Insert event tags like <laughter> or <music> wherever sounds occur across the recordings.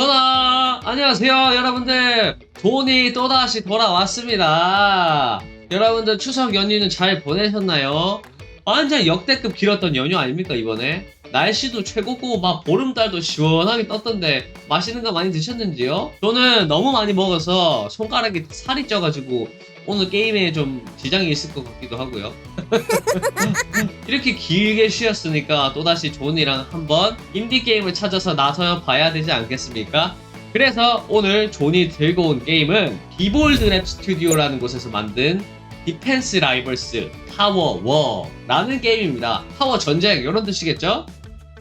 전화 안녕하세요 여러분들 돈이 또다시 돌아왔습니다 여러분들 추석 연휴는 잘 보내셨나요? 완전 역대급 길었던 연휴 아닙니까 이번에? 날씨도 최고고 막 보름달도 시원하게 떴던데 맛있는 거 많이 드셨는지요? 저는 너무 많이 먹어서 손가락이 살이 쪄가지고 오늘 게임에 좀 지장이 있을 것 같기도 하고요 <laughs> 이렇게 길게 쉬었으니까 또다시 존이랑 한번 인디게임을 찾아서 나서 봐야 되지 않겠습니까? 그래서 오늘 존이 들고 온 게임은 비볼드 랩 스튜디오라는 곳에서 만든 디펜스 라이벌스 타워 워라는 게임입니다. 타워 전쟁 이런 뜻이겠죠?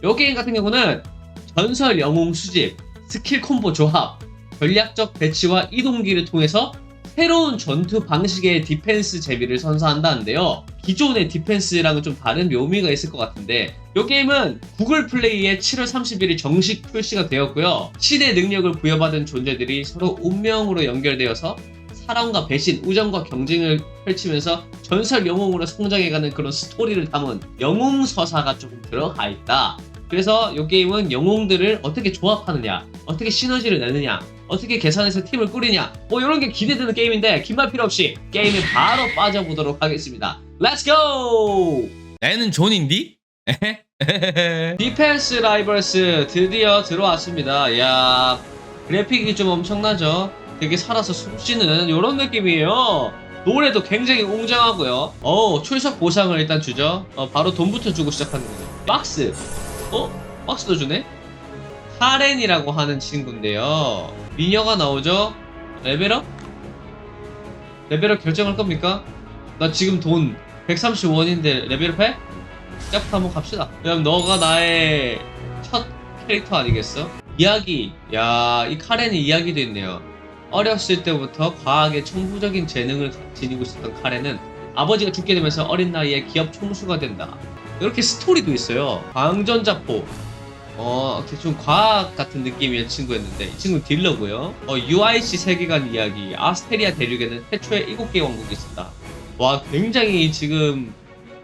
이 게임 같은 경우는 전설 영웅 수집, 스킬 콤보 조합, 전략적 배치와 이동기를 통해서 새로운 전투 방식의 디펜스 재미를 선사한다는데요. 기존의 디펜스랑은 좀 다른 묘미가 있을 것 같은데 이 게임은 구글 플레이에 7월 30일이 정식 출시가 되었고요. 신의 능력을 부여받은 존재들이 서로 운명으로 연결되어서 사랑과 배신, 우정과 경쟁을 펼치면서 전설 영웅으로 성장해가는 그런 스토리를 담은 영웅 서사가 조금 들어가 있다. 그래서 이 게임은 영웅들을 어떻게 조합하느냐, 어떻게 시너지를 내느냐, 어떻게 계산해서 팀을 꾸리냐, 뭐 이런 게 기대되는 게임인데 긴말 필요 없이 게임에 바로 빠져보도록 하겠습니다. 렛츠 고! 나는 존인디? <laughs> 디펜스 라이벌스 드디어 들어왔습니다. 야 그래픽이 좀 엄청나죠? 되게 살아서 숨쉬는 이런 느낌이에요. 노래도 굉장히 웅장하고요. 어 출석 보상을 일단 주죠. 어, 바로 돈부터 주고 시작하는 거죠. 박스. 어? 박스도 주네? 카렌이라고 하는 친구인데요. 미녀가 나오죠? 레벨업? 레벨업 결정할 겁니까? 나 지금 돈 130원인데 레벨업 해? 시작부터 한번 갑시다. 그럼 너가 나의 첫 캐릭터 아니겠어? 이야기. 야, 이 카렌의 이야기도 있네요. 어렸을 때부터 과학에 천부적인 재능을 지니고 있었던 카렌은 아버지가 죽게 되면서 어린 나이에 기업 총수가 된다. 이렇게 스토리도 있어요. 광전자포. 어, 대충 과학 같은 느낌의 친구였는데 이 친구는 딜러고요. 어, UIC 세계관 이야기. 아스테리아 대륙에는 최초의 7개 왕국이 있었다. 와, 굉장히 지금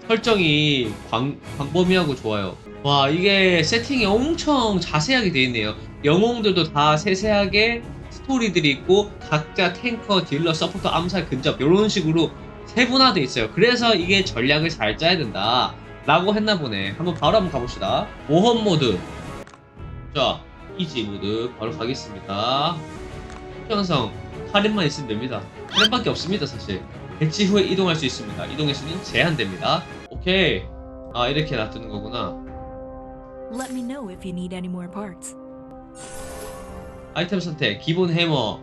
설정이 광, 광범위하고 좋아요. 와, 이게 세팅이 엄청 자세하게 되어 있네요. 영웅들도 다 세세하게 스토리들이 있고, 각자 탱커, 딜러, 서포터, 암살, 근접, 이런 식으로 세분화되어 있어요. 그래서 이게 전략을 잘 짜야 된다. 라고 했나 보네. 한번 바로 한번 가봅시다. 모험 모드. 자, 이지 모드 바로 가겠습니다. 형성, 할인만 있으면 됩니다. 할인밖에 없습니다, 사실. 배치 후에 이동할 수 있습니다. 이동의 수는 제한됩니다. 오케이. 아, 이렇게 놔두는 거구나. Let me know if you need any more parts. 아이템 선택, 기본 해머,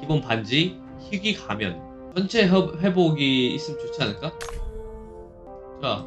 기본 반지, 희귀 가면. 전체 회- 회복이 있으면 좋지 않을까? 자,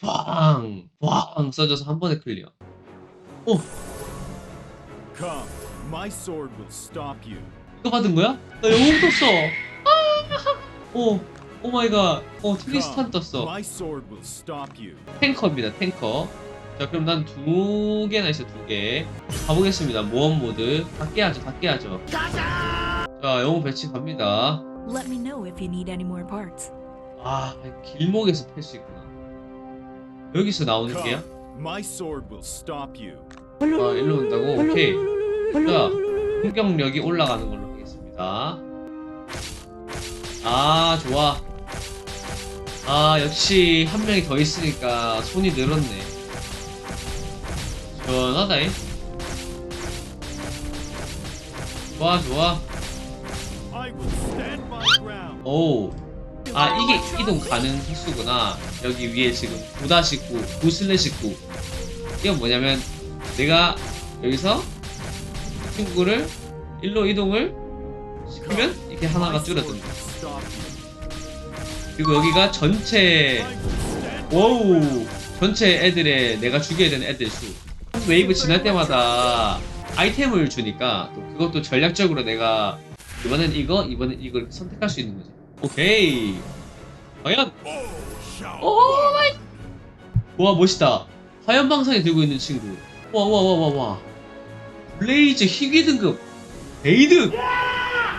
빵! 빵! 써져서 한 번에 클리어 Come, my sword will stop you. 이거 받은 거야? 나 영웅 떴어 아! 오 오 마이 갓 어 트리스탄 떴어 My sword will stop you. 탱커입니다 탱커 자 그럼 난 두 개나 있어 두 개 가보겠습니다 모험 모드 다 깨야죠 다 깨야죠 자 영웅 배치 갑니다 Let me know if you need any more parts. 아 길목에서 팰 수 있구나 여기서 나오는 게야? Come, my sword will stop you. 아 일로 온다고? 오케이. 자 공격력이 올라가는 걸로 하겠습니다. 아 좋아. 아 역시 한 명이 더 있으니까 손이 늘었네. 시원하다잉? 좋아 좋아. Will 아 이게 이동 가능 횟수구나 여기 위에 지금 9-9 9 슬래시 9 이건 뭐냐면 내가 여기서 친구를 일로 이동을 시키면 이렇게 하나가 you. 그리고 여기가 전체 ground. 전체 애들의 내가 죽여야 되는 애들 수 웨이브 지날 때마다 아이템을 주니까 또 그것도 전략적으로 내가 이번엔 이거 이번엔 이걸 선택할 수 있는 거지 오케이. 과연? 오 마이. 와 멋있다. 화염 방사기 들고 있는 친구. 와 와 와 와 와. 블레이즈 희귀 등급. 베이드.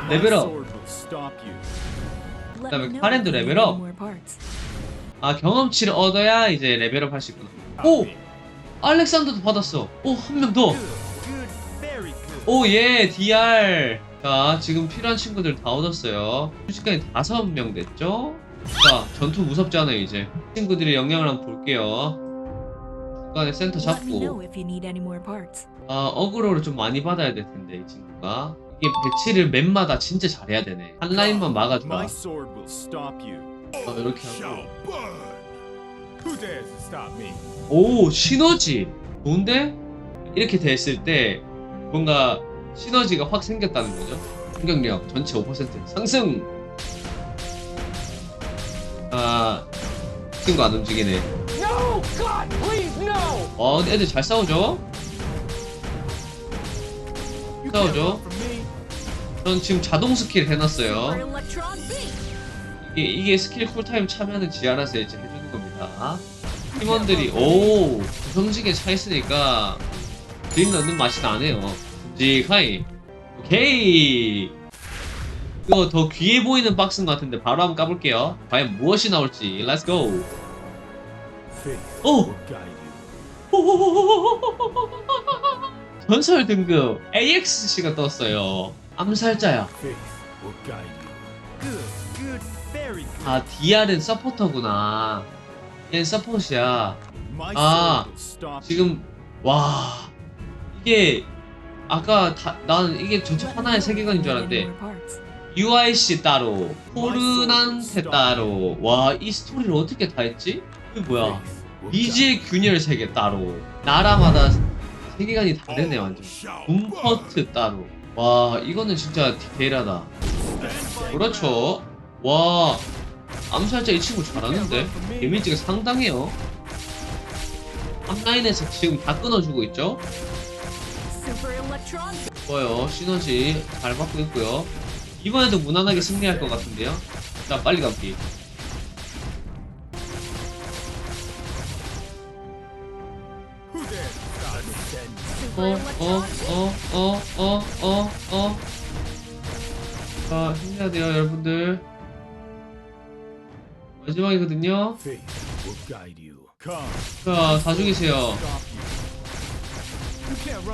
레벨업. 그다음에 need 레벨업. 아 경험치를 얻어야 이제 레벨업 할 수 있구나. 오. 알렉산더도 받았어. 오 한 명 더. Good. 오예 DR 자 지금 필요한 친구들 다 얻었어요. 순식간에 다섯 명 됐죠? 자 전투 무섭지 않아요 이제. 친구들의 영향을 한번 볼게요. 중간에 센터 잡고. 아 어그로를 좀 많이 받아야 될 텐데 이 친구가. 이게 배치를 맵마다 진짜 잘해야 되네. 한 라인만 you. 어, 이렇게 하고? 오 시너지! 좋은데? 이렇게 됐을 때 뭔가 시너지가 확 생겼다는 거죠. 공격력 전체 5% 상승! 아 친구 안 움직이네. No! God, please, no! 어 근데 애들 잘 싸우죠? 싸우죠? 전 지금 자동 스킬 해놨어요. 이게, 이게 스킬 쿨타임 차면은 지 알아서 이제 해주는 겁니다. 팀원들이 오 구성지게 차 있으니까 드림 넣는 맛이 나네요 듬직하이 오케이 이거 더 귀해 보이는 박스인 것 같은데 바로 한번 까볼게요 과연 무엇이 나올지 고 Faith 오! 전설 등급 AXC가 떴어요 암살자야. 아 DR은 서포터구나 얜 서폿이야 My 아. 지금 와 이게 아까 다, 나는 이게 전체 하나의 세계관인 줄 알았는데. UIC 따로 포르난테 따로. 와 이 스토리를 어떻게 다 했지? 이게 뭐야? BG의 균열 세계 따로. 나라마다 세계관이 다르네 완전. 붐퍼트 따로. 와 이거는 진짜 디테일하다. 그렇죠. 와 암살자 이 친구 잘하는데? 데미지가 상당해요. 앞라인에서 지금 다 끊어주고 있죠 좋아요 시너지 잘 받고 있고요 이번에도 무난하게 승리할 것 같은데요 자 빨리 감기 Who dares to stop me? Then Super Electron Beam. 어어어어어어어 자 힘내야 돼요 여러분들 마지막이거든요. Come. 자다 죽이세요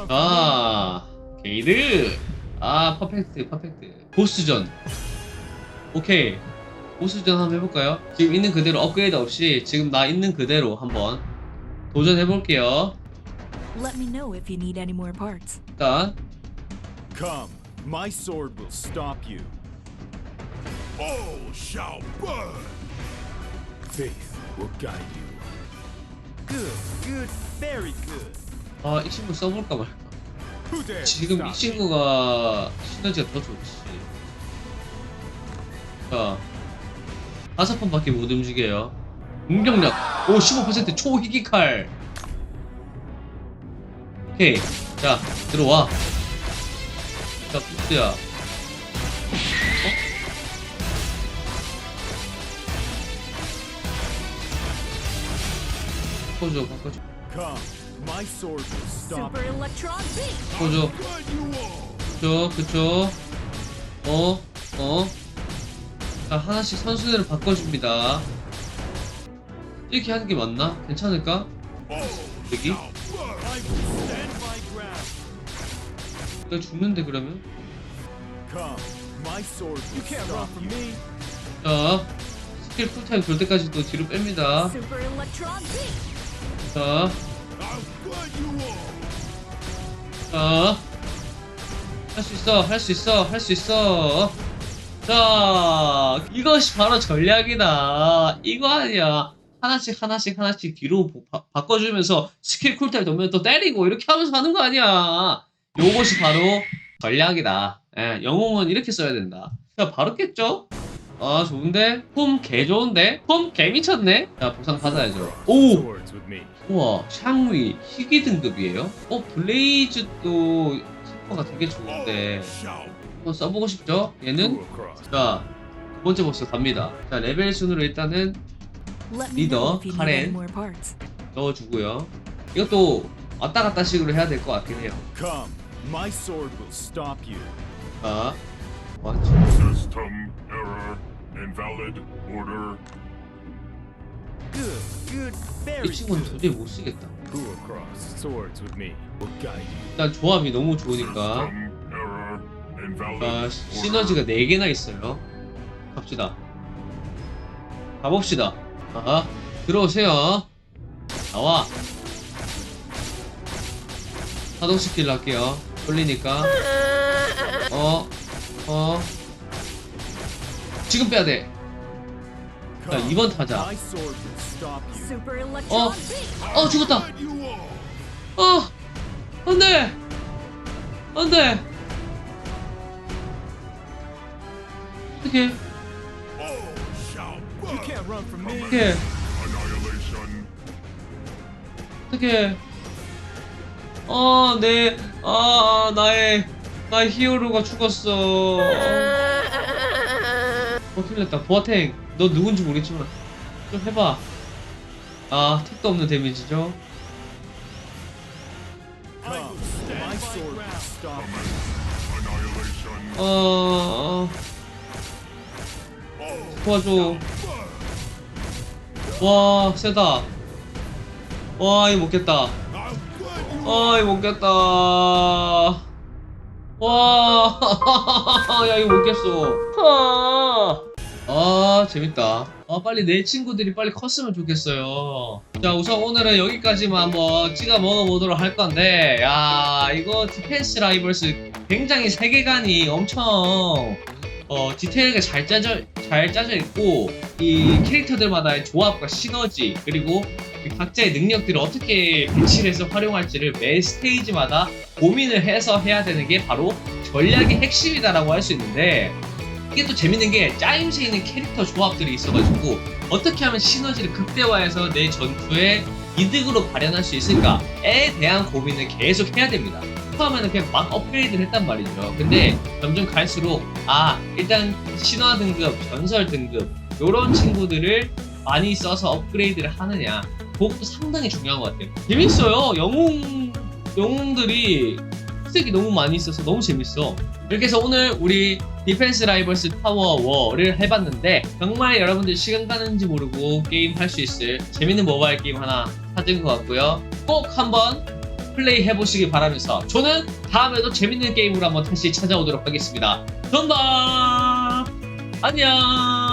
아 게이드 아 퍼펙트 퍼펙트 보스전 오케이 보스전 한번 해볼까요? 지금 있는 그대로 업그레이드 없이 지금 나 있는 그대로 한번 도전해볼게요 Let me know if you need any more parts. 일단 Come. My sword will stop you. All shall burn. Faith will guide you. Good, good, very good. 아 이 친구 써볼까 말까. 지금 이? 친구가 시너지가 더 좋지. 자 다섯 번밖에 못 움직여요. 공격력 오15% 초희귀칼. 오케이 자 들어와. 자 부스야. 어? 바꿔줘 바꿔줘 Come. My sword will stop Super. Electron you all. 그쵸, 그쵸. 어, 어. 자, 하나씩 선수들을 바꿔줍니다. 이렇게 하는 게 맞나? 괜찮을까? 여기? 내가 죽는데, 그러면? 자, 스킬 쿨타임 돌 때까지 또 뒤로 뺍니다. Super Electron Beam. 자, 자. 할 수 있어, 할 수 있어, 할 수 있어. 자, 이것이 바로 전략이다. 이거 아니야. 하나씩 하나씩 하나씩 뒤로 바, 바꿔주면서 스킬 쿨타임 돌면 또 때리고 이렇게 하면서 하는 거 아니야. 요것이 바로 전략이다. 예, 영웅은 이렇게 써야 된다. 자, 바로 깼죠? 아, 좋은데? 폼 개 좋은데? 폼 개 미쳤네? 자, 보상 받아야죠. 오! 우와, 샹위 희귀 등급이에요? 어, 블레이즈도 가 되게 좋은데 한번 써보고 싶죠? 얘는. 자, 두 번째 보스 갑니다. 자, 레벨 순으로 일단은 more parts. 넣어주고요. 이것도 왔다 갔다 식으로 해야 될 것 같긴 해요. 자, 와, system 이 very 친구는 good. 도저히 못 쓰겠다. 일단 조합이 너무 좋으니까 아. 시- 시너지가 4개나 있어요. 갑시다. 가봅시다. 자, 들어오세요. 나와. 자동 스킬로 할게요. 돌리니까. 어, 어. 지금 빼야 돼. 자, Come, 2번 타자. 어. 어, 죽었다. 어! 안 돼! 안 돼! 어떡해, All shall You burn. can't run from me. 어떡해, Annihilation. 어떡해. 어, 내, 아, 나의, 나의 히어로가 죽었어. 어, 났다. 보아탱, 너 누군지 모르겠지만, 좀 해봐. 아, 택도 없는 데미지죠? 어, 어, 도와줘. 와, 세다. 와, 이거 못겠다. 아, 이거 못 깼다. 와, 야, 이거 못 깼어. 아, 아, 재밌다. 아, 빨리 내 친구들이 빨리 컸으면 좋겠어요. 자, 우선 오늘은 여기까지만 한번 찍어 먹어보도록 할 건데, 야, 이거 디펜스 라이벌스 굉장히 세계관이 엄청 어, 디테일하게 잘 짜져, 잘 짜져 있고, 이 캐릭터들마다의 조합과 시너지, 그리고 이 각자의 능력들을 어떻게 배치를 해서 활용할지를 매 스테이지마다 고민을 해서 해야 되는 게 바로 전략의 핵심이다라고 할 수 있는데, 이게 또 재밌는 게 짜임새 있는 캐릭터 조합들이 있어가지고, 어떻게 하면 시너지를 극대화해서 내 전투에 이득으로 발현할 수 있을까에 대한 고민을 계속 해야 됩니다. 처음에는 그냥 막 업그레이드를 했단 말이죠. 근데 점점 갈수록 아 일단 신화 등급, 전설 등급 요런 친구들을 많이 써서 업그레이드를 하느냐 그것도 상당히 중요한 것 같아요. 재밌어요. 영웅 영웅들이 스택이 너무 많이 있어서 너무 재밌어. 이렇게 해서 오늘 우리 디펜스 라이벌스 타워 워를 해봤는데 정말 여러분들 시간 가는지 모르고 게임 할 수 있을 재밌는 모바일 게임 하나 찾은 것 같고요. 꼭 한번 플레이 해보시기 바라면서 저는 다음에도 재밌는 게임으로 한번 다시 찾아오도록 하겠습니다. 전다 안녕.